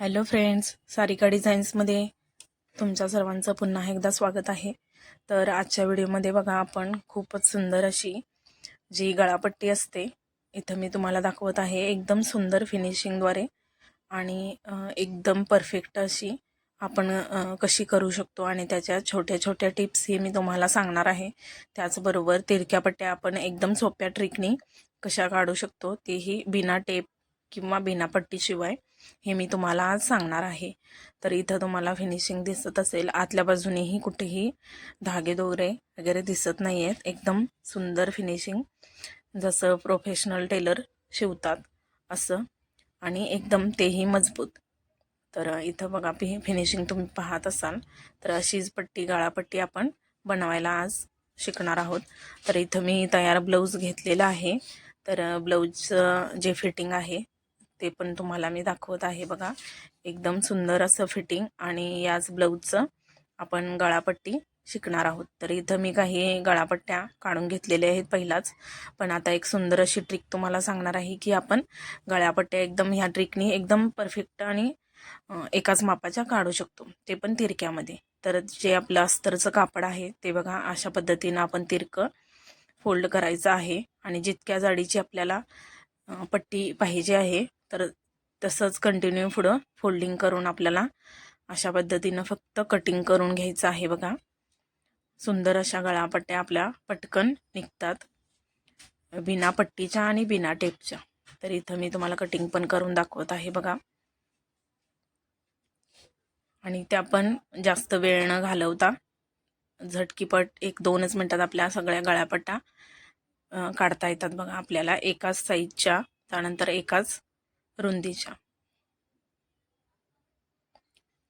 Hello friends Sarika डिझाईन्समध्ये तुमच्या सर्वांचं पुन्हा एकदा स्वागत आहे. तर आजच्या व्हिडिओमध्ये बघा आपण खूपच सुंदर अशी जी गळापट्टी असते इथं मी तुम्हाला दाखवत आहे एकदम सुंदर फिनिशिंगद्वारे आणि एकदम परफेक्ट अशी आपण कशी करू शकतो आणि त्याच्या छोट्या छोट्या टिप्सही मी तुम्हाला सांगणार आहे. त्याचबरोबर तिरक्या पट्ट्या आपण एकदम सोप्या ट्रिकनी कशा काढू शकतो तेही बिना टेप किंवा बिना पट्टीशिवाय. हे मी तुम्हाला आज सांगणार आहे. तर इथं तुम्हाला फिनिशिंग दिसत असेल. आतल्या बाजूनेही कुठेही धागे दोरे वगैरे दिसत नाही आहेत एकदम सुंदर फिनिशिंग जसं प्रोफेशनल टेलर शिवतात असं. आणि एकदम तेही मजबूत. तर इथं बघा फि फिनिशिंग तुम्ही पाहत असाल. तर अशीच पट्टी गाळापट्टी आपण बनवायला आज शिकणार आहोत. तर इथं मी तयार ब्लाऊज घेतलेला आहे. तर ब्लाऊजचं जे फिटिंग आहे ते पण तुम्हाला मी दाखवत आहे बघा. एकदम सुंदर असं फिटिंग आणि याच ब्लाऊजचं आपण गळापट्टी शिकणार आहोत. तर इथं मी काही गळापट्ट्या काढून घेतलेल्या आहेत पहिलाच. पण आता एक सुंदर अशी ट्रिक तुम्हाला सांगणार आहे की आपण गळ्यापट्ट्या एकदम ह्या ट्रिकनी एकदम परफेक्ट आणि एकाच मापाच्या काढू शकतो. ते पण तिरक्यामध्ये. तर जे आपलं अस्तरचं कापड आहे ते बघा अशा पद्धतीनं आपण तिरकं फोल्ड करायचं आहे. आणि जितक्या जाडीची आपल्याला पट्टी पाहिजे आहे तर तसंच कंटिन्यू पुढं फोल्डिंग करून आपल्याला अशा पद्धतीनं फक्त कटिंग करून घ्यायचं आहे बघा. सुंदर अशा गळापट्ट्या आपल्या पटकन निघतात. बिना पट्टीच्या आणि बिना टेपच्या तर इथं मी तुम्हाला कटिंग पण करून दाखवत आहे बघा. आणि त्या पण जास्त वेळ न घालवता झटकीपट एक दोनच मिनटात आपल्या सगळ्या गळ्यापट्टा काढता येतात बघा. आपल्याला एकाच साईजच्या त्यानंतर एकाच रुंदीच्या.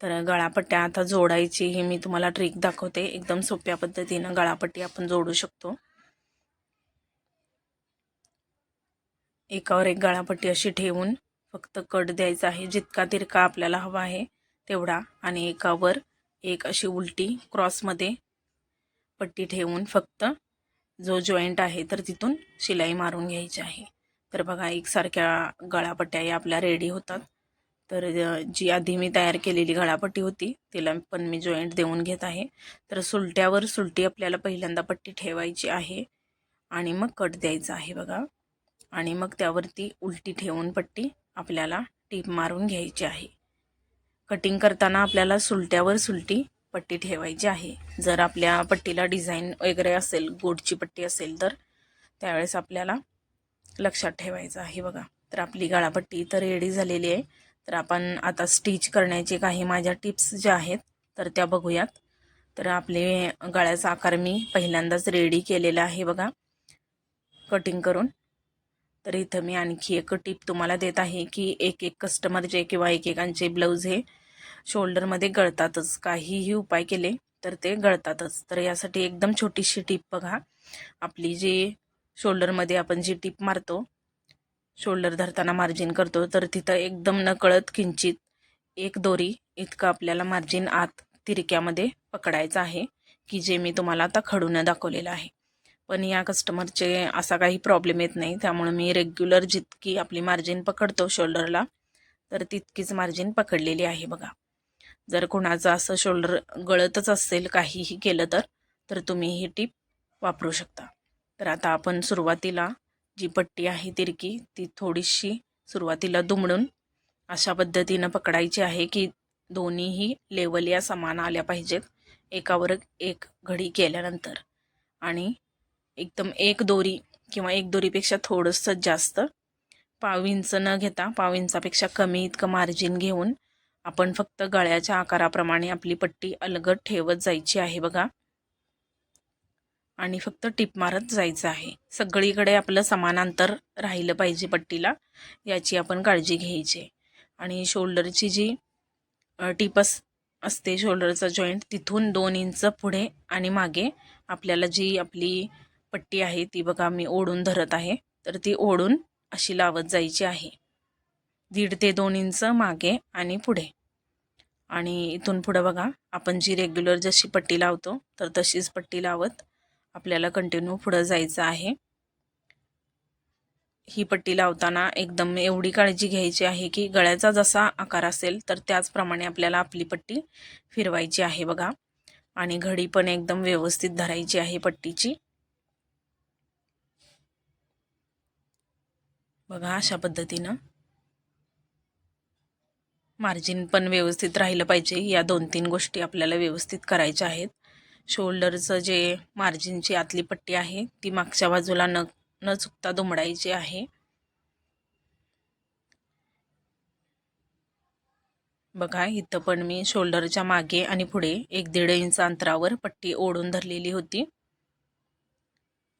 तर गळापट्ट्या आता जोडायची ही मी तुम्हाला ट्रिक दाखवते. एकदम सोप्या पद्धतीनं गळापट्टी आपण जोडू शकतो. एकावर एक गळापट्टी अशी ठेवून फक्त कट द्यायचा आहे. जितका तिरका आपल्याला हवा आहे तेवढा. आणि एकावर एक अशी उलटी क्रॉसमध्ये पट्टी ठेवून फक्त जो जॉईंट आहे तर तिथून शिलाई मारून घ्यायची आहे. तर बघा एकसारख्या गळापट्ट्या या आपल्या रेडी होतात. तर जी आधी मी तयार केलेली गळापट्टी होती तिला पण मी जॉईंट देऊन घेत आहे. तर सुलट्यावर सुलटी आपल्याला पहिल्यांदा पट्टी ठेवायची आहे आणि मग कट द्यायचा आहे बघा. आणि मग त्यावरती उलटी ठेवून पट्टी आपल्याला टीप मारून घ्यायची आहे. कटिंग करताना आपल्याला सुलट्यावर सुलटी पट्टी ठेवायची आहे. जर आपल्या पट्टीला डिझाईन वगैरे असेल गोडची पट्टी असेल तर त्यावेळेस आपल्याला लक्षात ठेवायचं आहे बघा. तर आपली गाळापट्टी इथं रेडी झालेली आहे. तर आपण आता स्टिच करण्याचे काही माझ्या टिप्स ज्या आहेत तर त्या बघूयात. तर आपले गळ्याचा आकार मी पहिल्यांदाच रेडी केलेला आहे बघा. कटिंग करून. तर इथं मी आणखी एक टिप तुम्हाला देत आहे की एक एक कस्टमरचे किंवा एकेकांचे ब्लाऊज हे शोल्डरमध्ये गळतातच. काहीही उपाय केले तर ते गळतातच. तर यासाठी एकदम छोटीशी टीप बघा. आपली जी शोल्डरमध्ये आपण जी टीप मारतो शोल्डर धरताना मार्जिन करतो तर तिथं एकदम नकळत किंचित एक दोरी इतकं आपल्याला मार्जिन आत तिरक्यामध्ये पकडायचं आहे की जे मी तुम्हाला आता खडून दाखवलेलं आहे. पण या कस्टमरचे असा काही प्रॉब्लेम येत नाही त्यामुळे मी रेग्युलर जितकी आपली मार्जिन पकडतो शोल्डरला तर तितकीच मार्जिन पकडलेली आहे बघा. जर कोणाचं असं शोल्डर गळतच असेल काहीही केलं तर तर तुम्ही ही टीप वापरू शकता. तर आता आपण सुरुवातीला जी पट्टी आहे तिरकी ती थोडीशी सुरुवातीला दुमडून अशा पद्धतीनं पकडायची आहे की दोन्हीही लेवल या समान आल्या पाहिजेत. एकावर एक घडी केल्यानंतर. आणि एकदम एक दोरी किंवा एक दोरीपेक्षा थोडंसं जास्त पाव इंच न घेता पाव इंचापेक्षा कमी इतकं मार्जिन घेऊन आपण फक्त गळ्याच्या आकाराप्रमाणे आपली पट्टी अलगद ठेवत जायची आहे बघा. आणि फक्त टिप मारत जायचं आहे. सगळीकडे आपलं समान अंतर राहिलं पाहिजे पट्टीला याची आपण काळजी घ्यायची. आणि शोल्डरची जी टिप अस असते शोल्डरचा जॉईंट तिथून दोन इंच पुढे आणि मागे आपल्याला जी आपली पट्टी आहे ती बघा मी ओढून धरत आहे. तर ती ओढून अशी लावत जायची आहे. दीड ते दोन इंच मागे आणि पुढे. आणि इथून पुढं बघा आपण जी रेग्युलर जशी पट्टी लावतो तर तशीच पट्टी लावत आपल्याला कंटिन्यू पुढं जायचं आहे. ही पट्टी लावताना एकदम एवढी काळजी घ्यायची आहे की गळ्याचा जसा आकार असेल तर त्याचप्रमाणे आपल्याला आपली पट्टी फिरवायची आहे बघा. आणि घडी पण एकदम व्यवस्थित धरायची आहे पट्टीची. बघा अशा पद्धतीनं. मार्जिन पण व्यवस्थित राहिलं पाहिजे. या दोन तीन गोष्टी आपल्याला व्यवस्थित करायच्या आहेत. शोल्डरचं जे मार्जिनची आतली पट्टी आहे ती मागच्या बाजूला न न चुकता दुमडायची आहे. बघा इथं पण मी शोल्डरच्या मागे आणि पुढे एक दीड इंच अंतरावर पट्टी ओढून धरलेली होती.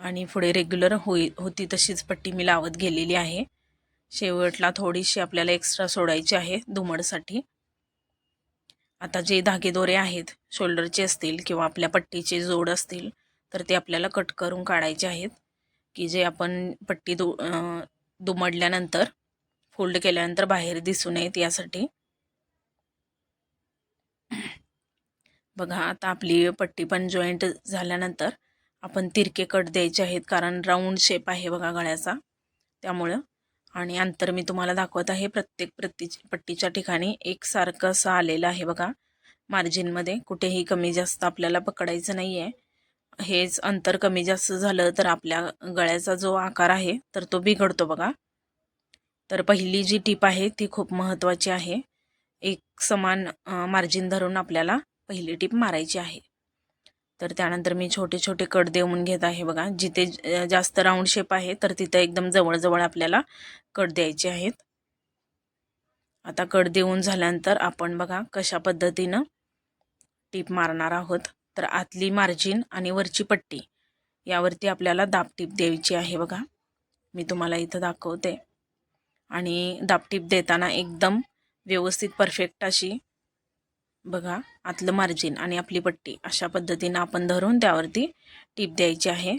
आणि पुढे रेग्युलर होई होती तशीच पट्टी मी लावत गेलेली आहे. शेवटला थोडीशी आपल्याला एक्स्ट्रा सोडायची आहे दुमडसाठी. आता जे धागे दोरे आहेत शोल्डरचे असतील किंवा आपल्या पट्टीचे जोड असतील तर ते आपल्याला कट करून काढायचे आहेत. की जे आपण पट्टी दु दुमडल्यानंतर फोल्ड केल्यानंतर बाहेर दिसू नयेत यासाठी. बघा आता आपली पट्टी पण जॉईंट झाल्यानंतर आपण तिरके कट द्यायचे आहेत कारण राऊंड शेप आहे बघा गळ्याचा. त्यामुळं आणि अंतर मी तुम्हाला दाखवत आहे. प्रत्येक प्रत्ती पट्टीच्या ठिकाणी एकसारखं असं आलेलं आहे बघा. मार्जिनमध्ये कुठेही कमी जास्त आपल्याला पकडायचं नाही आहे हेच अंतर कमी जास्त झालं तर आपल्या गळ्याचा जो आकार आहे तर तो बिघडतो बघा. तर पहिली जी टीप आहे ती खूप महत्त्वाची आहे. एक समान मार्जिन धरून आपल्याला पहिली टीप मारायची आहे. तर त्यानंतर मी छोटे छोटे कट देऊन घेत आहे बघा. जिथे जास्त राऊंड शेप आहे तर तिथं एकदम जवळजवळ आपल्याला कट द्यायचे आहेत. आता कट देऊन झाल्यानंतर आपण बघा कशा पद्धतीनं टीप मारणार आहोत. तर आतली मार्जिन आणि वरची पट्टी यावरती आपल्याला दाबटीप द्यायची आहे बघा. मी तुम्हाला इथं दाखवते. आणि दाबटीप देताना एकदम व्यवस्थित परफेक्ट अशी बघा आतलं मार्जिन आणि आपली पट्टी अशा पद्धतीनं आपण धरून त्यावरती टीप द्यायची आहे.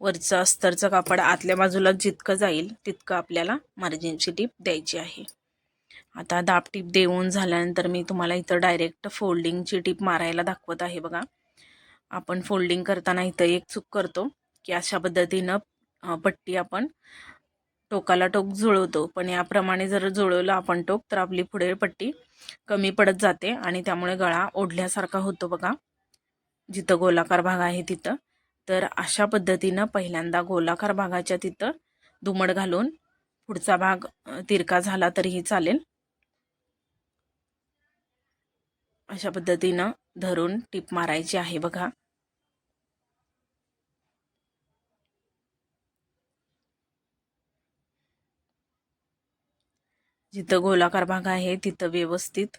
वरचं अस्तरचं कापड आतल्या बाजूला जितकं जाईल तितकं आपल्याला मार्जिनची टीप द्यायची आहे. आता दाब टीप देऊन झाल्यानंतर मी तुम्हाला इथं डायरेक्ट फोल्डिंगची टीप मारायला दाखवत आहे बघा. आपण फोल्डिंग करताना इथं एक चूक करतो की अशा पद्धतीनं पट्टी आपण टोकाला टोक जुळवतो. पण याप्रमाणे जर जुळवलं आपण टोक तर आपली पुढे पट्टी कमी पडत जाते आणि त्यामुळे गळा ओढल्यासारखा होतो बघा. जिथं गोलाकार भाग आहे तिथं. तर अशा पद्धतीनं पहिल्यांदा गोलाकार भागाच्या तिथं दुमड घालून पुढचा भाग तिरका झाला तरीही चालेल. अशा पद्धतीनं धरून टीप मारायची आहे बघा. जिथं गोलाकार भाग आहे तिथं व्यवस्थित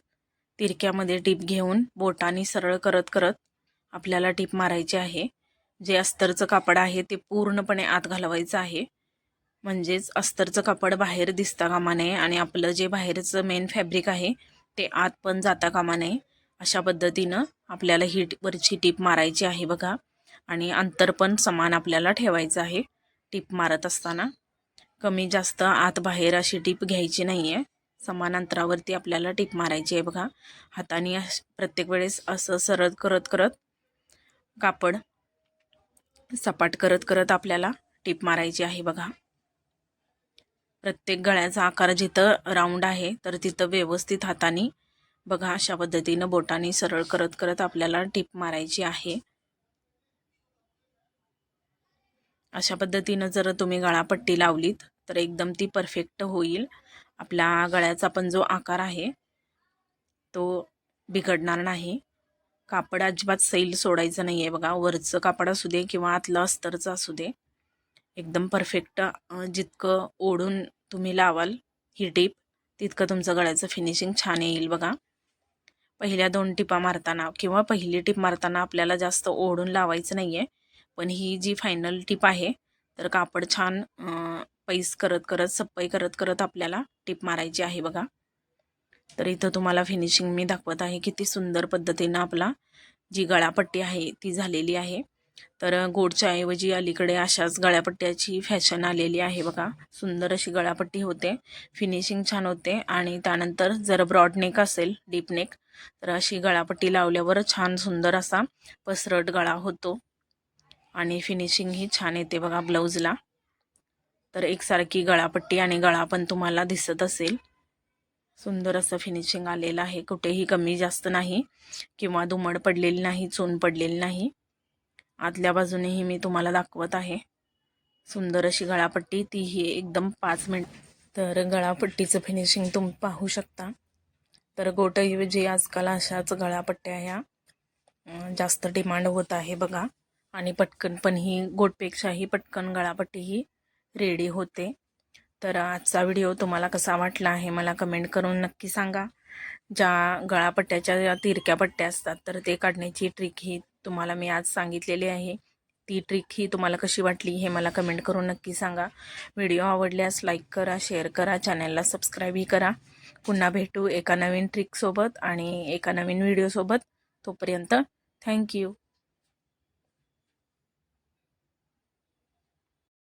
तिरक्यामध्ये टीप घेऊन बोटानी सरळ करत करत आपल्याला टीप मारायची आहे. जे अस्तरचं कापड आहे ते पूर्णपणे आत घालवायचं आहे. म्हणजेच अस्तरचं कापड बाहेर दिसता कामा नये आणि आपलं जे बाहेरचं मेन फॅब्रिक आहे ते आत पण जाता कामा नये. अशा पद्धतीनं आपल्याला ही वरची टीप मारायची आहे बघा. आणि अंतर पण समान आपल्याला ठेवायचं आहे टीप मारत असताना. कमी जास्त आत बाहेर अशी टीप घ्यायची नाही आहे समान अंतरावरती आपल्याला टीप मारायची आहे बघा. हाताने प्रत्येक वेळेस असं सरळ करत करत कापड सपाट करत करत आपल्याला टीप मारायची आहे बघा. प्रत्येक गळ्याचा आकार जिथं राऊंड आहे तर तिथं व्यवस्थित हाताने बघा अशा पद्धतीनं बोटाने सरळ करत करत आपल्याला टीप मारायची आहे. अशा पद्धतीनं जर तुम्ही गळापट्टी लावलीत तर एकदम ती परफेक्ट होईल. आपल्या गळ्याचा पण जो आकार आहे तो बिघडणार नाही. कापड अजिबात सैल सोडायचं नाही आहे बघा. वरचं कापड असू दे किंवा आतलं अस्तरचं असू दे. एकदम परफेक्ट जितकं ओढून तुम्ही लावाल ही टीप तितकं तुमचं गळ्याचं फिनिशिंग छान येईल बघा. पहिल्या दोन टिपा मारताना किंवा पहिली टिप मारताना आपल्याला जास्त ओढून लावायचं नाही आहे पण ही जी फायनल टिप आहे तर कापड छान पैस करत करत सप्पई करत करत आपल्याला टिप मारायची आहे बघा. तर इथं तुम्हाला फिनिशिंग मी दाखवत आहे किती सुंदर पद्धतीनं आपला जी गळापट्टी आहे ती झालेली आहे. तर गोडच्या ऐवजी अलीकडे अशाच गळ्यापट्ट्याची फॅशन आलेली आहे बघा. सुंदर अशी गळापट्टी होते. फिनिशिंग छान होते आणि त्यानंतर जर ब्रॉड नेक असेल डीप नेक तर अशी गळापट्टी लावल्यावर छान सुंदर असा पसरट गळा होतो. आणि फिनिशिंग ही छान येते बघा ब्लाऊजला. तर एकसारखी गळापट्टी आणि गळा पण तुम्हाला दिसत असेल. सुंदर असं फिनिशिंग आलेलं आहे. कुठेही कमी जास्त नाही किंवा दुमड पडलेली नाही चून पडलेली नाही. आतल्या बाजूनेही मी तुम्हाला दाखवत आहे. सुंदर अशी गळापट्टी तीही एकदम पाच मिनिट. तर गळापट्टीचं फिनिशिंग तुम्ही पाहू शकता. तर गोटऐवजी आजकाल अशाच गळापट्ट्या ह्या जास्त डिमांड होत आहे बघा. आणि पटकन पण ही गोटपेक्षाही पटकन गळापट्टी ही रेडी होते. तर आजचा व्हिडिओ तुम्हाला कसा वाटला आहे मला कमेंट करून नक्की सांगा. ज्या गळापट्ट्याच्या ज्या तिरक्या पट्ट्या असतात तर ते काढण्याची ट्रिक ही तुम्हाला मी आज सांगितलेली आहे. ती ट्रिक ही तुम्हाला कशी वाटली हे मला कमेंट करून नक्की सांगा. व्हिडिओ आवडल्यास लाईक करा शेअर करा चॅनलला सबस्क्राईबही करा. पुन्हा भेटू एका नवीन ट्रिकसोबत आणि एका नवीन व्हिडिओसोबत तोपर्यंत थँक्यू